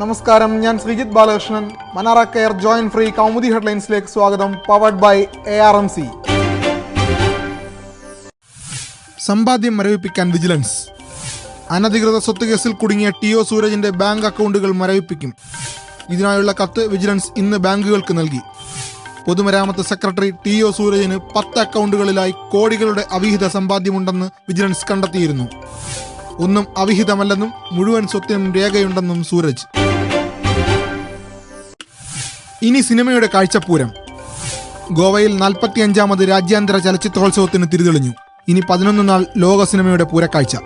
നമസ്കാരം ഞാൻ Sreejith Balakrishnan. Manara care joint free Kaumudi ഹെഡ്ലൈൻസിലേക്ക് സ്വാഗതം powered by A R M C സമ്പാദ്യം മരവിപ്പിക്കാൻ വിജിലൻസ്. അനധികൃത സ്വത്ത് കേസിൽ കുടുങ്ങിയ ടി ഒ സൂരജിന്റെ ബാങ്ക് അക്കൗണ്ടുകൾ മരവിപ്പിക്കും. ഇതിനായുള്ള കത്ത് വിജിലൻസ് ഇന്ന് ബാങ്കുകൾക്ക് നൽകി. പൊതുമരാമത്ത് സെക്രട്ടറി ടി ഒ സൂരജിന് പത്ത് അക്കൗണ്ടുകളിലായി കോടികളുടെ അവിഹിത സമ്പാദ്യമുണ്ടെന്ന് വിജിലൻസ് കണ്ടെത്തിയിരുന്നു. ഒന്നും അവിഹിതമല്ലെന്നും മുഴുവൻ സ്വത്തിനും രേഖയുണ്ടെന്നും സൂരജ്. ഇനി സിനിമയുടെ കാഴ്ചപ്പൂരം. ഗോവയിൽ നാൽപ്പത്തിയഞ്ചാമത് രാജ്യാന്തര ചലച്ചിത്രോത്സവത്തിന് തിരിതെളിഞ്ഞു. ഇനി പതിനൊന്ന് നാൾ ലോക സിനിമയുടെ പൂരക്കാഴ്ച.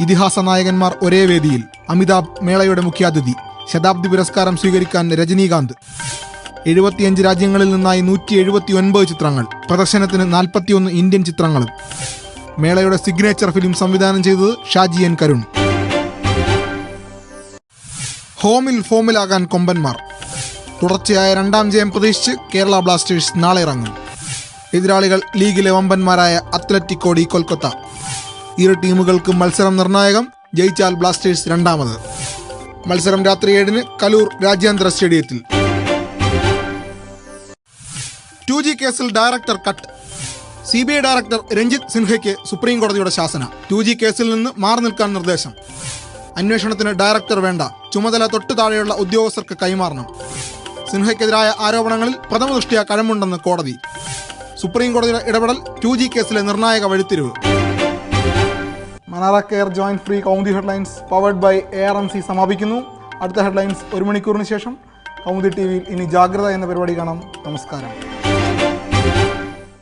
ഇതിഹാസ നായകന്മാർ ഒരേ വേദിയിൽ. അമിതാഭ് മേളയുടെ മുഖ്യാതിഥി. ശതാബ്ദി പുരസ്കാരം സ്വീകരിക്കാൻ രജനീകാന്ത്. എഴുപത്തിയഞ്ച് രാജ്യങ്ങളിൽ നിന്നായി നൂറ്റി എഴുപത്തി ഒൻപത് ചിത്രങ്ങൾ. പ്രദർശനത്തിന് നാൽപ്പത്തിയൊന്ന് ഇന്ത്യൻ ചിത്രങ്ങളും. മേളയുടെ സിഗ്നേച്ചർ ഫിലിം സംവിധാനം ചെയ്തത് ഷാജി എൻ കരുൺ. ഹോമിൽ ഫോമിലാകാൻ കൊമ്പന്മാർ. തുടർച്ചയായ രണ്ടാം ജയം പ്രതീക്ഷിച്ച് കേരള ബ്ലാസ്റ്റേഴ്സ് നാളെ ഇറങ്ങും. എതിരാളികൾ ലീഗിലെ വമ്പന്മാരായ അത്ലറ്റിക്കോടി കൊൽക്കത്ത. ഇരു ടീമുകൾക്കും മത്സരം നിർണായകം ജയിച്ചാൽ ബ്ലാസ്റ്റേഴ്സ് രണ്ടാമത്. മത്സരം രാത്രി ഏഴിന് കലൂർ രാജ്യാന്തര സ്റ്റേഡിയത്തിൽ. ടു ജി കേസിൽ director cut. C B I director Ranjit സിൻഹയ്ക്ക് supreme കോടതിയുടെ ശാസന. ടു ജി കേസിൽ നിന്ന് മാറി നിൽക്കാൻ നിർദ്ദേശം. അന്വേഷണത്തിന് ഡയറക്ടർ വേണ്ട. ചുമതല തൊട്ടു താഴെയുള്ള ഉദ്യോഗസ്ഥർക്ക് കൈമാറണം. സിൻഹയ്ക്കെതിരായ ആരോപണങ്ങളിൽ പ്രഥമ ദൃഷ്ടിയ കഴമുണ്ടെന്ന് കോടതി. സുപ്രീം കോടതിയുടെ ഇടപെടൽ ടു ജി കേസിലെ നിർണായക വഴിത്തിരിവ്. Manara care joint free Kaumudi headlines powered by A R M C സമാപിക്കുന്നു. അടുത്ത ഹെഡ്ലൈൻസ് ഒരു മണിക്കൂറിന് ശേഷം. കൗമുദി ടി വിയിൽ ഇനി ജാഗ്രത എന്ന പരിപാടി കാണാം. നമസ്കാരം.